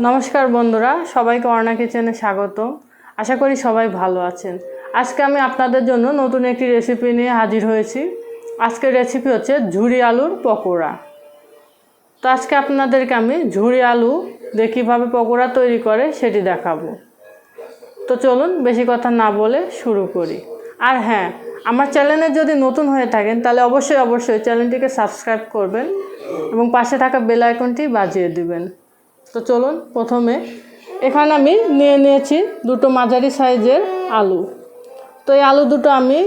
নমস্কার বন্ধুরা, সবাইকে অর্ণা কিচেনে স্বাগত। আশা করি সবাই ভালো আছেন। আজকে আমি আপনাদের জন্য নতুন একটি রেসিপি নিয়ে হাজির হয়েছি। আজকের রেসিপি হচ্ছে ঝুরি আলুর পকোড়া। তো আজকে আপনাদেরকে আমি ঝুরি আলু দিয়ে কীভাবে পকোড়া তৈরি করে সেটি দেখাবো। তো চলুন, বেশি কথা না বলে শুরু করি। আর হ্যাঁ আমার চ্যানেলে যদি নতুন হয়ে থাকেন, তাহলে অবশ্যই অবশ্যই চ্যানেলটিকে সাবস্ক্রাইব করবেন এবং পাশে থাকা বেল আইকনটি বাজিয়ে দিবেন। তো চলুন প্রথমে। এখানে আমি নিয়ে নিয়েছি দুটো মাঝারি সাইজের আলু। তো এই আলু দুটো আমি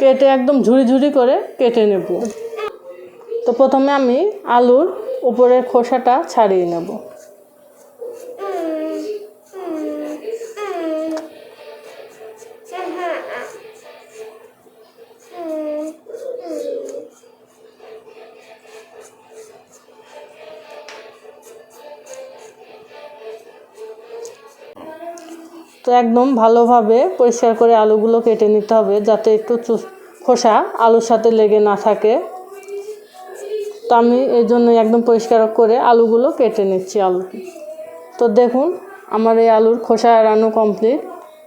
কেটে একদম ঝুড়ি ঝুড়ি করে কেটে নেব। তো প্রথমে আমি আলুর উপরের খোসাটা ছাড়িয়ে নেব। তো একদম ভালোভাবে পরিষ্কার করে আলুগুলো কেটে নিতে হবে যাতে একটু খোসা আলুর সাথে লেগে না থাকে। তো আমি এই জন্য একদম পরিষ্কার করে আলুগুলো কেটে নিচ্ছি আলু। তো দেখুন, আমার এই আলুর খোসা এড়ানো কমপ্লিট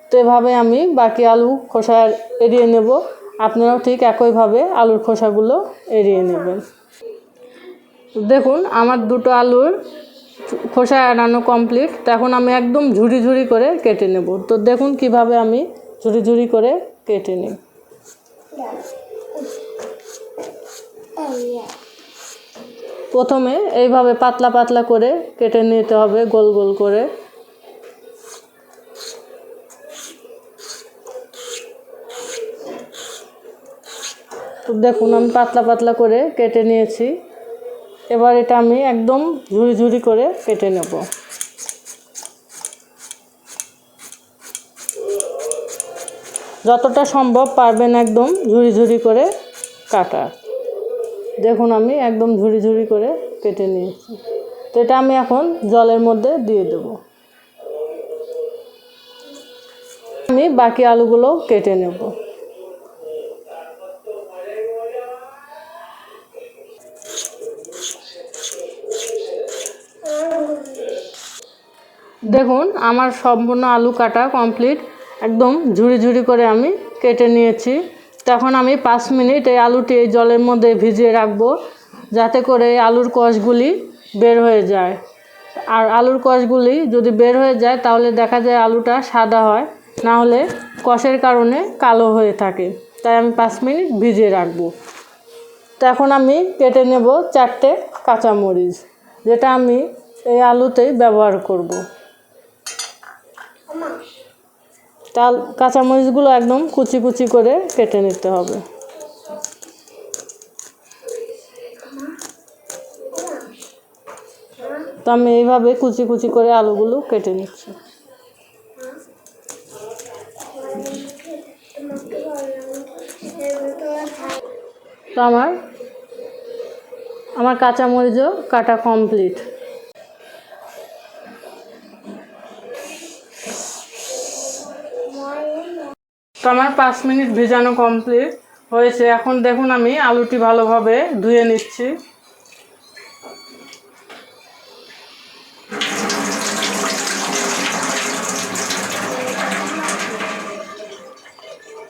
তো এভাবে আমি বাকি আলু খোসা এড়িয়ে নেব। আপনারাও ঠিক একইভাবে আলুর খোসাগুলো এড়িয়ে নেবেন। দেখুন, আমার দুটো আলুর খোসা এড়ানো কমপ্লিট তো এখন আমি একদম ঝুড়ি ঝুড়ি করে কেটে নেব। তো দেখুন কীভাবে আমি ঝুড়ি ঝুড়ি করে কেটে নিই। প্রথমে এইভাবে পাতলা পাতলা করে কেটে নিতে হবে, গোল গোল করে। তো দেখুন আমি পাতলা পাতলা করে কেটে নিয়েছি। এবার এটা আমি একদম ঝুড়ি ঝুড়ি করে কেটে নেব। যতটা সম্ভব পারবেন একদম ঝুড়ি ঝুড়ি করে কাটা। দেখুন আমি একদম ঝুড়ি ঝুড়ি করে কেটে নিয়েছি। তো এটা আমি এখন জলের মধ্যে দিয়ে দেব। আমি বাকি আলুগুলো কেটে নেব। দেখুন, আমার সম্পূর্ণ আলু কাটা কমপ্লিট একদম ঝুড়ি ঝুড়ি করে আমি কেটে নিয়েছি। তখন আমি পাঁচ মিনিট এই আলুটি এই জলের মধ্যে ভিজিয়ে রাখব, যাতে করে আলুর কষগুলি বের হয়ে যায়। আর আলুর কষগুলি যদি বের হয়ে যায়, তাহলে দেখা যায় আলুটা সাদা হয়, না হলে কষের কারণে কালো হয়ে থাকে। তাই আমি পাঁচ মিনিট ভিজিয়ে রাখব। তো এখন আমি কেটে নেব চারটে কাঁচামরিচ, যেটা আমি এই আলুতেই ব্যবহার করব। তাল কাঁচামরিচগুলো একদম কুচি কুচি করে কেটে নিতে হবে। তো আমি এইভাবে কুচি কুচি করে আলুগুলো কেটে নিচ্ছি। তো আমার আমার কাঁচামরিচও কাটা কমপ্লিট আমার পাঁচ মিনিট ভেজানো কমপ্লিট হয়েছে। এখন দেখুন আমি আলুটি ভালোভাবে ধুয়ে নিচ্ছি।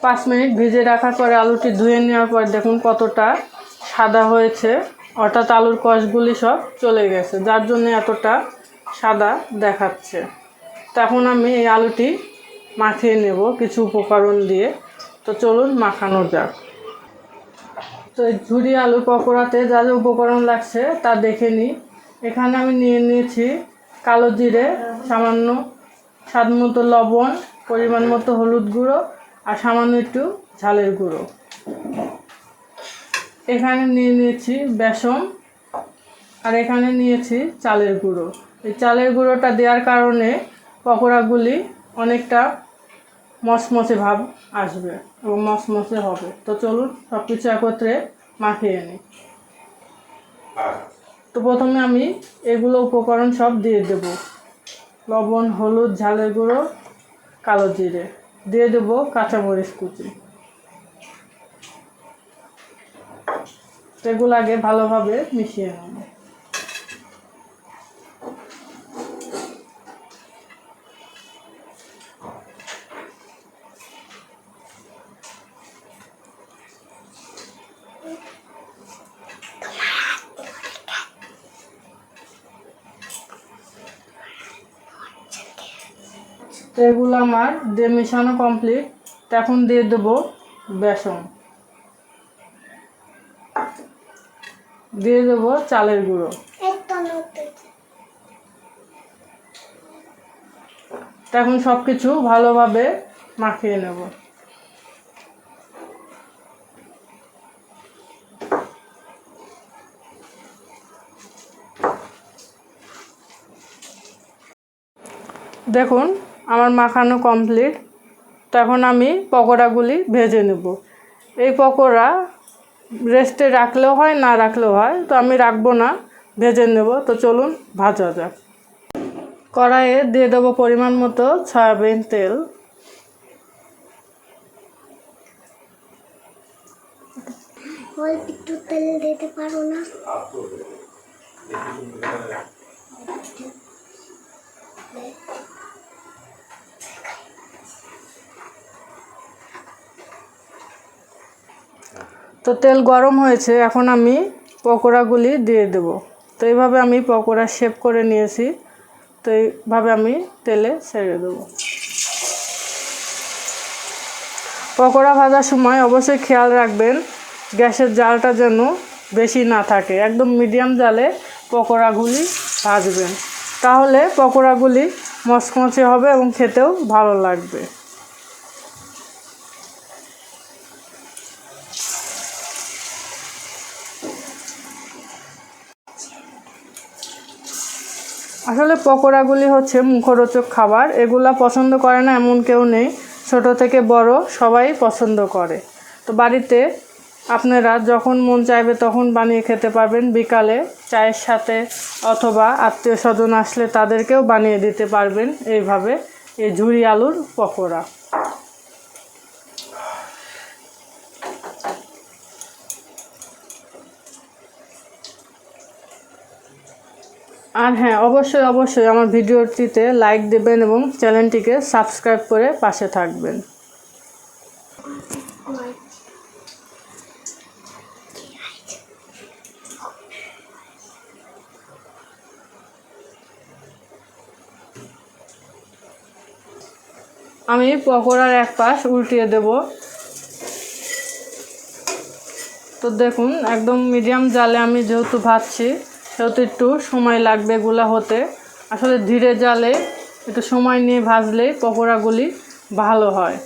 পাঁচ মিনিট ভিজে রাখার পরে আলুটি ধুয়ে নেওয়ার পর দেখুন কতটা সাদা হয়েছে। অর্থাৎ আলুর কষগুলি সব চলে গেছে, যার জন্য এতটা সাদা দেখাচ্ছে। তখন আমি এই আলুটি মাখিয়ে নেব কিছু উপকরণ দিয়ে। তো চলুন মাখানো যাক। তো ঝুরি আলু পকোড়াতে যা যা উপকরণ লাগছে তা দেখে নিই এখানে আমি নিয়ে নিয়েছি কালো জিরে, সামান্য স্বাদ মতো লবণ, পরিমাণ মতো হলুদ গুঁড়ো আর সামান্য একটু ঝালের গুঁড়ো। এখানে নিয়ে নিয়েছি বেসন আর এখানে নিয়েছি চালের গুঁড়ো। এই চালের গুঁড়োটা দেওয়ার কারণে পকোড়াগুলি অনেকটা মচমচে ভাব আসবে এবং মচমচে হবে। তো চলুন সব কিছু একত্রে মাখিয়ে নিই। তো প্রথমে আমি এগুলো উপকরণ সব দিয়ে দেব। লবণ হলুদ ঝালের গুঁড়ো কালো জিরে। দিয়ে দেবো কাঁচামরিচ কুচি। এগুলো আগে ভালোভাবে মিশিয়ে নেব। তো এগুলো আমার দিয়ে মেশানো কমপ্লিট তো এখন দিয়ে দেবো বেসন। দিয়ে দেবো চালের গুঁড়ো। তো এখন সব কিছু ভালোভাবে মাখিয়ে নেব। দেখুন আমার মাখানো কমপ্লিট তখন আমি পকোড়াগুলি ভেজে নেব। এই পকোড়া রেস্টে রাখলেও হয়, না রাখলেও হয়, তো আমি রাখব না, ভেজে নেব। তো চলুন, ভাজা যাক। কড়াইয়ে দিয়ে দেবো পরিমাণ মতো সয়াবিন তেল। একটু তেল দিতে পারো না? তো তেল গরম হয়েছে, এখন আমি পকোড়াগুলি দিয়ে দেব। তো এইভাবে আমি পকোড়া শেপ করে নিয়েছি, তো এইভাবে আমি তেলে ছেড়ে দেবো। পকোড়া ভাজার সময় অবশ্যই খেয়াল রাখবেন, গ্যাসের জালটা যেন বেশি না থাকে। একদম মিডিয়াম জালে পকোড়াগুলি ভাজবেন। তাহলে পকোড়াগুলি মচমচে হবে এবং খেতেও ভালো লাগবে। আসলে পকোড়াগুলি হচ্ছে মুখরোচক খাবার। এগুলা পছন্দ করে না এমন কেউ নেই। ছোট থেকে বড় সবাই পছন্দ করে। তো বাড়িতে আপনারা যখন মন চাইবে তখন বানিয়ে খেতে পারবেন। বিকালে চায়ের সাথে অথবা আত্মীয় স্বজন আসলে তাদেরকেও বানিয়ে দিতে পারবেন। এইভাবে এই ঝুরি আলুর পকোড়া। আর হ্যাঁ অবশ্যই অবশ্যই আমার ভিডিওটিতে লাইক দেবেন এবং চ্যানেলটিকে সাবস্ক্রাইব করে পাশে থাকবেন। আমি পকোড়ার এক পাশ উল্টিয়ে দেব। তো দেখুন, একদম মিডিয়াম জালে আমি যেহেতু ভাজছি সেহেতু একটু সময় লাগবে এগুলা হতে। আসলে ধীরে জালে, একটু সময় নিয়ে ভাজলে পকোড়াগুলি ভালো হয়।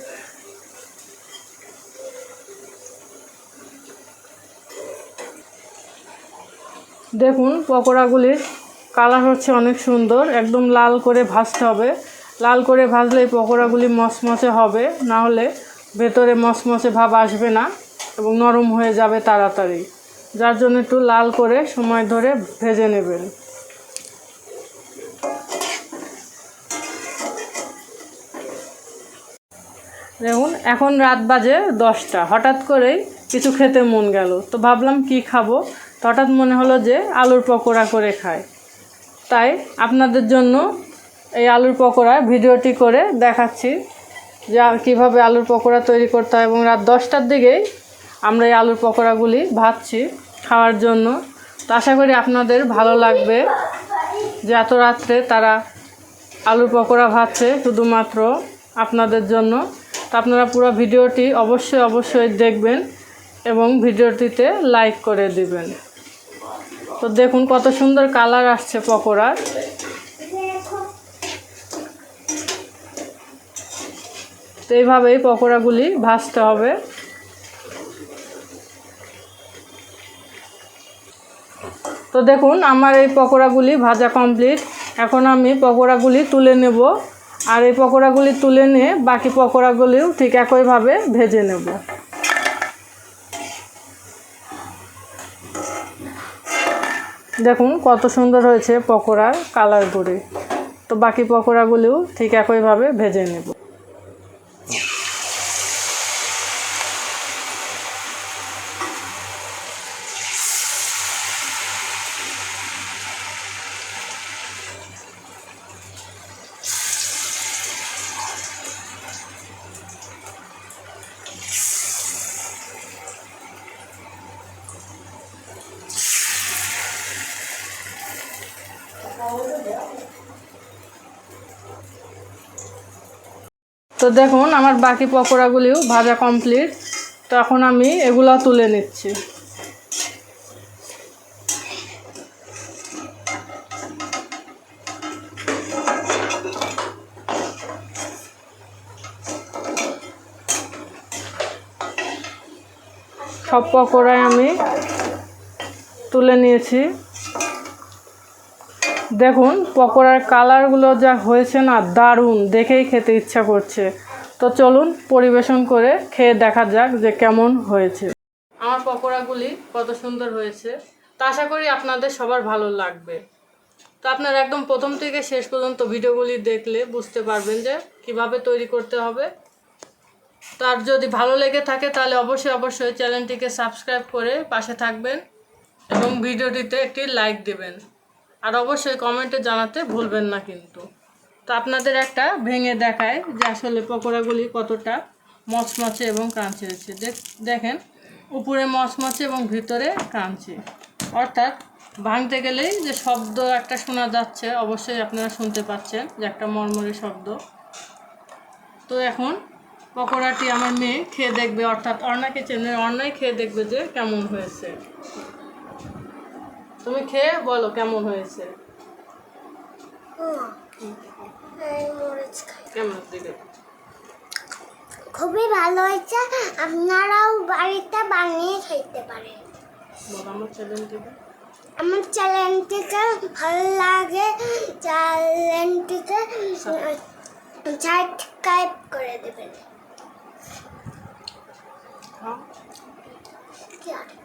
দেখুন, পকোড়াগুলির কালার হচ্ছে অনেক সুন্দর, একদম লাল করে ভাজতে হবে। লাল করে ভাজলে এই পকোড়াগুলি মচমচে হবে, না হলে ভেতরে মচমচে ভাব আসবে না এবং নরম হয়ে যাবে তাড়াতাড়ি। যার জন্য একটু লাল করে সময় ধরে ভেজে নেবেন। দেখুন, এখন রাত বাজে দশটা। হঠাৎ করেই কিছু খেতে মন গেল। তো ভাবলাম কি খাব? তো হঠাৎ মনে হলো যে আলুর পকোড়া করে খায় তাই আপনাদের জন্য এই আলুর পকোড়া ভিডিওটি করে দেখাচ্ছি যে কীভাবে আলুর পকোড়া তৈরি করতে হয়। এবং রাত দশটার দিকেই আমরা এই আলুর পকোড়াগুলি ভাজছি। খাওয়ার জন্য। তো আশা করি আপনাদের ভালো লাগবে যে এত রাত্রে তারা আলুর পকোড়া ভাজছে শুধুমাত্র আপনাদের জন্য। তো আপনারা পুরো ভিডিওটি অবশ্যই অবশ্যই দেখবেন এবং ভিডিওটিতে লাইক করে দিবেন। তো দেখুন কত সুন্দর কালার আসছে পকোড়ার। তো এইভাবেই পকোড়াগুলি ভাজতে হবে। তো দেখুন, আমার এই পকোড়াগুলি ভাজা কমপ্লিট এখন আমি পকোড়াগুলি তুলে নেব। আর এই পকোড়াগুলি তুলে নিয়ে বাকি পকোড়াগুলিও ঠিক একইভাবে ভেজে নেব। দেখুন, কত সুন্দর হয়েছে পকোড়ার কালারগুলি তো বাকি পকোড়াগুলিও ঠিক একইভাবে ভেজে নেব। তো দেখুন, আমার বাকি পকোড়াগুলিও ভাজা কমপ্লিট তো এখন আমি এগুলো তুলে নিচ্ছি। সব পকোড়ায় আমি তুলে নিয়েছি। দেখুন, পকোড়ার কালারগুলো যা হয়েছে না, দারুণ। দেখেই খেতে ইচ্ছা করছে। তো চলুন পরিবেশন করে খেয়ে দেখা যাক যে কেমন হয়েছে। আমার পকোড়াগুলি কত সুন্দর হয়েছে। তা আশা করি আপনাদের সবার ভালো লাগবে। তো আপনারা একদম প্রথম থেকে শেষ পর্যন্ত ভিডিওগুলি দেখলে বুঝতে পারবেন যে কীভাবে তৈরি করতে হবে। তার যদি ভালো লেগে থাকে, তাহলে অবশ্যই অবশ্যই চ্যানেলটিকে সাবস্ক্রাইব করে পাশে থাকবেন এবং ভিডিওটিতে একটি লাইক দেবেন। আর অবশ্যই কমেন্টে জানাতে ভুলবেন না কিন্তু। তো আপনাদের একটা ভেঙে দেখায় যে আসলে পকোড়াগুলি কতটা মচমচে এবং ক্রাঞ্চি হয়েছে। দেখ- দেখেন, উপরে মচমচে এবং ভিতরে ক্রাঞ্চি। অর্থাৎ ভাঙতে গেলেই যে শব্দ একটা শোনা যাচ্ছে, অবশ্যই আপনারা শুনতে পাচ্ছেন যে একটা মরমরে শব্দ। তো এখন পকোড়াটি আমার মেয়ে খেয়ে দেখবে, অর্থাৎ অর্ণা চেনে অর্ণাই খেয়ে দেখবে যে কেমন হয়েছে। তুমি খেয়ে বলো কেমন হয়েছে? কেমন খুবই ভালো হয়েছে। আপনারাও বাড়িতে বানিয়ে খেতে পারেন। আমার চ্যানেলটিকে ভালো লাগে। চ্যানেলটিকে সাবস্ক্রাইব করে দেবেন। হ্যাঁ। কি আর